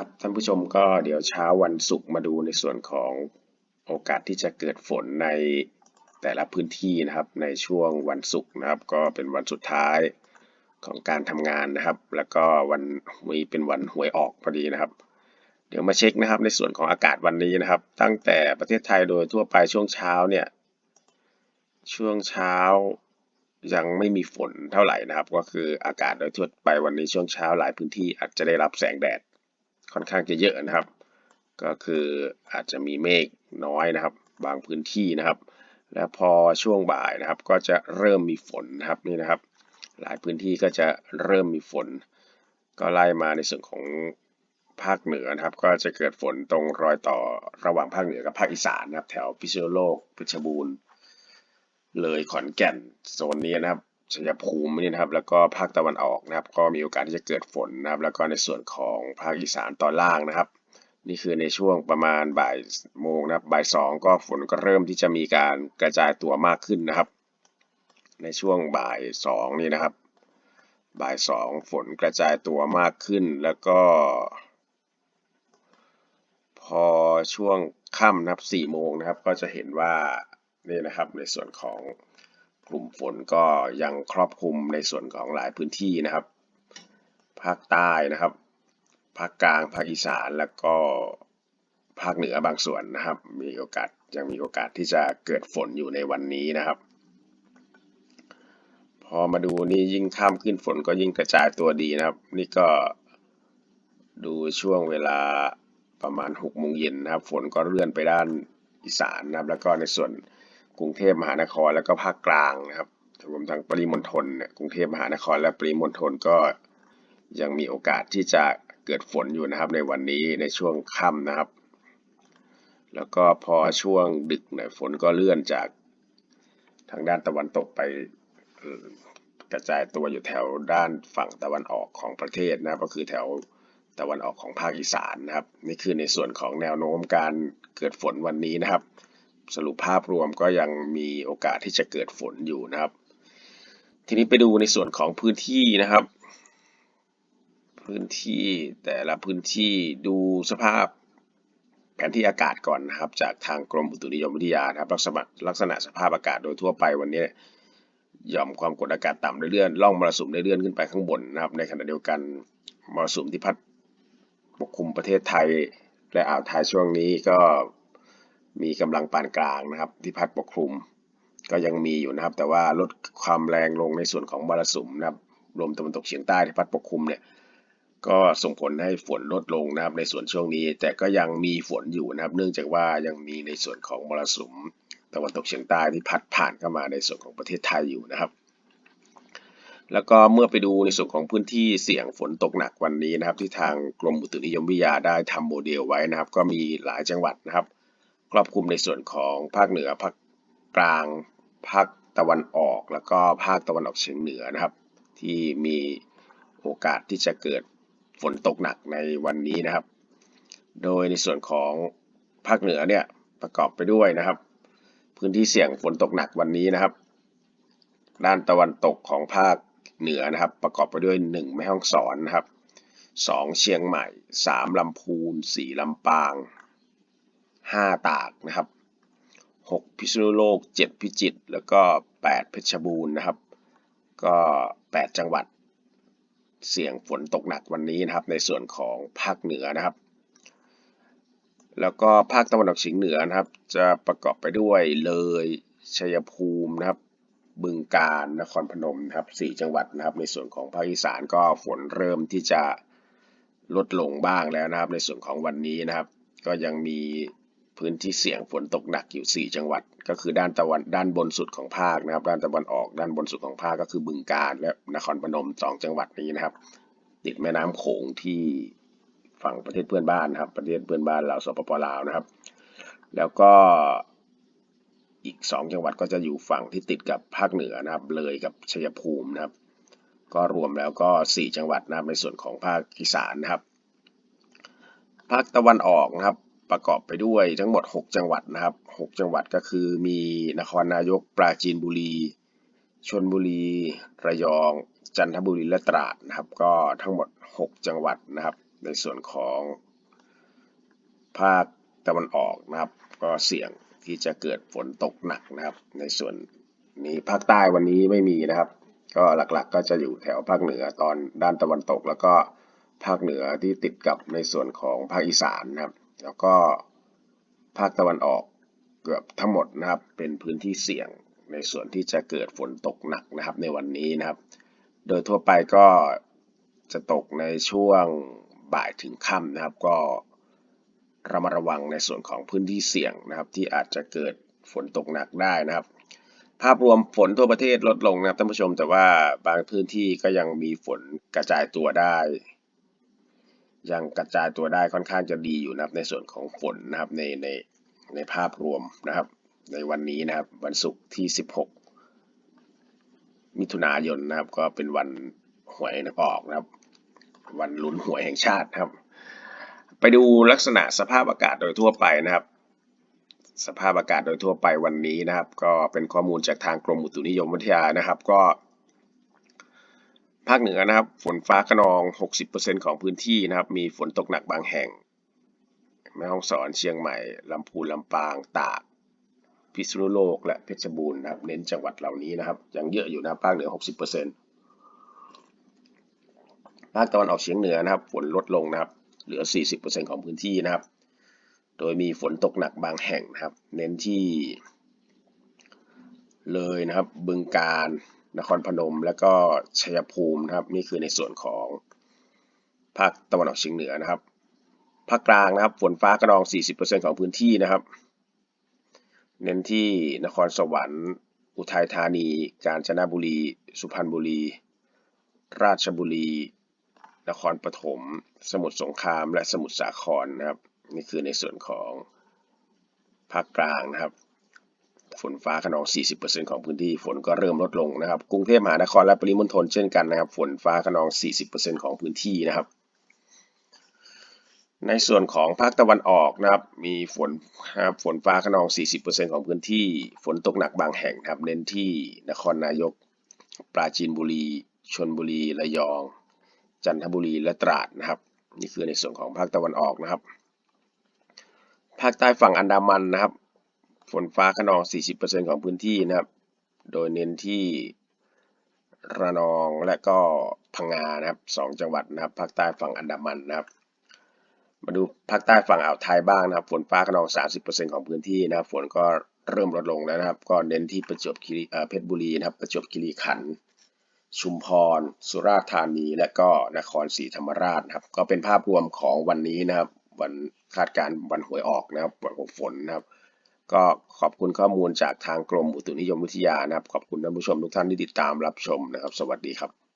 ครับท่านผู้ชมก็เดี๋ยวเช้าวันศุกร์มาดูในส่วนของโอกาสที่จะเกิดฝนในแต่ละพื้นที่นะครับในช่วงวันศุกร์นะครับ ก็เป็นวันสุดท้ายของการทำงานนะครับ แล้วก็วันนี้เป็นวันหวยออกพอดีนะครับ เดี๋ยวมาเช็คนะครับในส่วนของอากาศวันนี้นะครับ ตั้งแต่ประเทศไทยโดยทั่วไปช่วงเช้าเนี่ยช่วงเช้ายังไม่มีฝนเท่าไหร่นะครับ ก็คืออากาศโดยทั่วไปวันนี้ช่วงเช้าหลายพื้นที่อาจจะได้รับแสงแดด ค่อนข้างจะเยอะนะครับ ก็คืออาจจะมีเมฆน้อยนะครับ บางพื้นที่นะครับ แล้วพอช่วงบ่ายนะครับ ก็จะเริ่มมีฝนนะครับนี่นะครับ หลายพื้นที่ก็จะเริ่มมีฝน ก็ไล่มาในส่วนของภาคเหนือนะครับ ก็จะเกิดฝนตรงรอยต่อระหว่างภาคเหนือกับภาคอีสานนะครับ แถวพิษณุโลกเพชรบูรณ์เลยขอนแก่นโซนนี้นะครับ ชัยภูมินี่นะครับ แล้วก็ภาคตะวันออกนะครับ ก็มีโอกาสที่จะเกิดฝนนะครับ แล้วก็ในส่วนของภาคอีสานตอนล่างนะครับ นี่คือในช่วงประมาณบ่ายโมงนะครับบ่ายสองก็ฝนก็เริ่มที่จะมีการกระจายตัวมากขึ้นนะครับ ในช่วงบ่ายสองนี่นะครับ บ่ายสองฝนกระจายตัวมากขึ้น แล้วก็ พอช่วงค่ำนะครับสี่โมงนะครับ ก็จะเห็นว่านี่นะครับในส่วนของ กลุ่มฝนก็ยังครอบคลุมในส่วนของหลายพื้นที่นะครับ ภาคใต้นะครับ ภาคกลาง ภาคอีสาน แล้วก็ภาคเหนือบางส่วนนะครับ มีโอกาสยังมีโอกาสที่จะเกิดฝนอยู่ในวันนี้นะครับ พอมาดูนี่ยิ่งข้ามขึ้นฝนก็ยิ่งกระจายตัวดีนะครับ นี่ก็ดูช่วงเวลาประมาณ6โมงเย็นนะครับ ฝนก็เลื่อนไปด้านอีสานนะครับ แล้วก็ในส่วน กรุงเทพมหานครแล้วก็ภาคกลางนะครับรวมทั้งปริมณฑลเนี่ยกรุงเทพมหานครและปริมณฑลก็ยังมีโอกาสที่จะเกิดฝนอยู่นะครับในวันนี้ในช่วงค่ำนะครับ แล้วก็พอช่วงดึกเนี่ยฝนก็เลื่อนจากทางด้านตะวันตกไปกระจายตัวอยู่แถวด้านฝั่งตะวันออกของประเทศนะก็คือแถวตะวันออกของภาคอีสานนะครับ นี่คือในส่วนของแนวโน้มการเกิดฝนวันนี้นะครับ สรุปภาพรวมก็ยังมีโอกาสที่จะเกิดฝนอยู่นะครับ ทีนี้ไปดูในส่วนของพื้นที่นะครับ พื้นที่แต่ละพื้นที่ดูสภาพแผนที่อากาศก่อนนะครับ จากทางกรมอุตุนิยมวิทยาครับลักษณะลักษณะสภาพอากาศโดยทั่วไปวันนี้หย่อมความกดอากาศต่ำได้เลื่อนล่องมรสุมได้เลื่อนขึ้นไปข้างบนนะครับ ในขณะเดียวกันมรสุมที่พัดปกคลุมประเทศไทยและอ่าวไทยช่วงนี้ก็ มีกำลังปานกลางนะครับ ที่พัดปกคลุม ก็ยังมีอยู่นะครับ แต่ว่าลดความแรงลงในส่วนของมรสุมนะครับลมตะวันตกเฉียงใต้ที่พัดปกคลุมเนี่ยก็ส่งผลให้ฝนลดลงนะครับ ในส่วนช่วงนี้ แต่ก็ยังมีฝนอยู่นะครับ เนื่องจากว่ายังมีในส่วนของมรสุมตะวันตกเฉียงใต้ที่พัดผ่านเข้ามาในส่วนของประเทศไทยอยู่นะครับ แล้วก็เมื่อไปดูในส่วนของพื้นที่เสี่ยงฝนตกหนักวันนี้นะครับ ที่ทางกรมอุตุนิยมวิทยาได้ทำโมเดลไว้นะครับ ก็มีหลายจังหวัดนะครับ ครอบคลุมในส่วนของภาคเหนือภาคกลาง ภาคตะวันออก แล้วก็ภาคตะวันออกเฉียงเหนือนะครับ ที่มีโอกาสที่จะเกิดฝนตกหนักในวันนี้นะครับ โดยในส่วนของภาคเหนือเนี่ยประกอบไปด้วยนะครับ พื้นที่เสี่ยงฝนตกหนักวันนี้นะครับ ด้านตะวันตกของภาคเหนือนะครับ ประกอบไปด้วย 1 แม่ฮ่องสอนนะครับ 2 เชียงใหม่ 3 ลำพูน 4 ลำปาง 5 ตากนะครับ 6 พิษณุโลก 7 พิจิตรแล้วก็ 8 เพชรบูรณ์นะครับ ก็ 8 จังหวัด เสี่ยงฝนตกหนักวันนี้นะครับ ในส่วนของภาคเหนือนะครับ แล้วก็ภาคตะวันออกเฉียงเหนือนะครับ จะประกอบไปด้วยเลยชัยภูมินะครับบึงกาฬนครพนมนะครับ4จังหวัดนะครับ ในส่วนของภาคอีสานก็ฝนเริ่มที่จะลดลงบ้างแล้วนะครับ ในส่วนของวันนี้นะครับ ก็ยังมี พื้นที่เสี่ยงฝนตกหนักอยู่ 4 จังหวัด ก็คือด้านตะวันด้านบนสุดของภาคนะครับ ด้านตะวันออกด้านบนสุดของภาคก็คือบึงกาฬและนครพนม 2 จังหวัดนี้นะครับ ติดแม่น้ำโขงที่ฝั่งประเทศเพื่อนบ้านนะครับ ประเทศเพื่อนบ้านเราสปปลาวนะครับ แล้วก็อีก 2 จังหวัดก็จะอยู่ฝั่งที่ติดกับภาคเหนือนะครับ เลยกับชัยภูมินะครับ ก็รวมแล้วก็ 4 จังหวัดนะครับในส่วนของภาคอีสานนะครับ ภาคตะวันออกนะครับ ประกอบไปด้วยทั้งหมด 6 จังหวัดนะครับ 6 จังหวัดก็คือมีนครนายกปราจีนบุรีชนบุรีระยอง จันทบุรีและตราดนะครับ ก็ทั้งหมด 6 จังหวัดนะครับ ในส่วนของภาคตะวันออกนะครับ ก็เสี่ยงที่จะเกิดฝนตกหนักนะครับ ในส่วนนี้ภาคใต้วันนี้ไม่มีนะครับ ก็หลักๆก็จะอยู่แถวภาคเหนือตอนด้านตะวันตก แล้วก็ภาคเหนือที่ติดกับในส่วนของภาคอีสานนะครับ แล้วก็ภาคตะวันออกเกือบทั้งหมดนะครับเป็นพื้นที่เสี่ยงในส่วนที่จะเกิดฝนตกหนักนะครับในวันนี้นะครับ โดยทั่วไปก็จะตกในช่วงบ่ายถึงค่ำนะครับ ก็ระมัดระวังในส่วนของพื้นที่เสี่ยงนะครับ ที่อาจจะเกิดฝนตกหนักได้นะครับ ภาพรวมฝนทั่วประเทศลดลงนะครับท่านผู้ชมแต่ว่าบางพื้นที่ก็ยังมีฝนกระจายตัวได้ ยังกระจายตัวได้ค่อนข้างจะดีอยู่นะครับในส่วนของฝนนะครับในในในภาพรวมนะครับ ในวันนี้นะครับวันศุกร์ที่ 16 มิถุนายนนะครับ ก็เป็นวันหวยออกนะครับ วันลุ้นหวยแห่งชาตินะครับ ไปดูลักษณะสภาพอากาศโดยทั่วไปนะครับ สภาพอากาศโดยทั่วไปวันนี้นะครับ ก็เป็นข้อมูลจากทางกรมอุตุนิยมวิทยานะครับ ก็ ภาคเหนือนะครับ ฝนฟ้าขนอง 60%ของพื้นที่นะครับ มีฝนตกหนักบางแห่ง แม่ฮ่องสอน เชียงใหม่ ลำพูน ลำปาง ตาก พิษณุโลก และเพชรบูรณ์นะครับ เน้นจังหวัดเหล่านี้นะครับ ยังเยอะอยู่นะภาคเหนือ 60%ภาคตะวันออกเฉียงเหนือนะครับ ฝนลดลงนะครับ เหลือ 40%ของพื้นที่นะครับ โดยมีฝนตกหนักบางแห่งนะครับ เน้นที่ เลยนะครับ บึงกาฬ นครพนม และก็ชัยภูมินะครับ นี่คือในส่วนของภาคตะวันออกเฉียงเหนือนะครับ ภาคกลางนะครับ ฝนฟ้ากระนอง 40%ของพื้นที่นะครับ เน้นที่นครสวรรค์ อุทัยธานี กาญจนบุรี สุพรรณบุรี ราชบุรี นครปฐม สมุทรสงคราม และสมุทรสาครนะครับ นี่คือในส่วนของภาคกลางนะครับ ฝนฟ้าขนอง 40%ของพื้นที่ ฝนก็เริ่มลดลงนะครับ กรุงเทพมหานครและปริมณฑลเช่นกันนะครับ ฝนฟ้าขนอง 40%ของพื้นที่นะครับ ในส่วนของภาคตะวันออกนะครับ มีฝนนะครับ ฝนฟ้าขนอง 40%ของพื้นที่ ฝนตกหนักบางแห่งครับ เน้นที่นครนายก ปราจีนบุรีชลบุรี ระยอง จันทบุรี และตราดนะครับ นี่คือในส่วนของภาคตะวันออกนะครับ ภาคใต้ฝั่งอันดามันนะครับ ฝนฟ้าขนอง 40%ของพื้นที่นะครับ โดยเน้นที่ระนองและก็พังงานะครับสองจังหวัดนะครับภาคใต้ฝั่งอันดามันนะครับ มาดูภาคใต้ฝั่งอ่าวไทยบ้างนะครับ ฝนฟ้าขนอง 30%ของพื้นที่นะครับ ฝนก็เริ่มลดลงแล้วนะครับ ก็เน้นที่ประจวบคีรีเพชรบุรีนะครับ ประจวบคีรีขันธ์ชุมพร สุราษฎร์ธานี และก็นครศรีธรรมราชนะครับ ก็เป็นภาพรวมของวันนี้นะครับ วันคาดการณ์วันหวยออกนะครับวันของฝนนะครับ ก็ขอบคุณข้อมูลจากทางกรมอุตุนิยมวิทยานะครับ ขอบคุณท่านผู้ชมทุกท่านที่ติดตามรับชมนะครับ สวัสดีครับ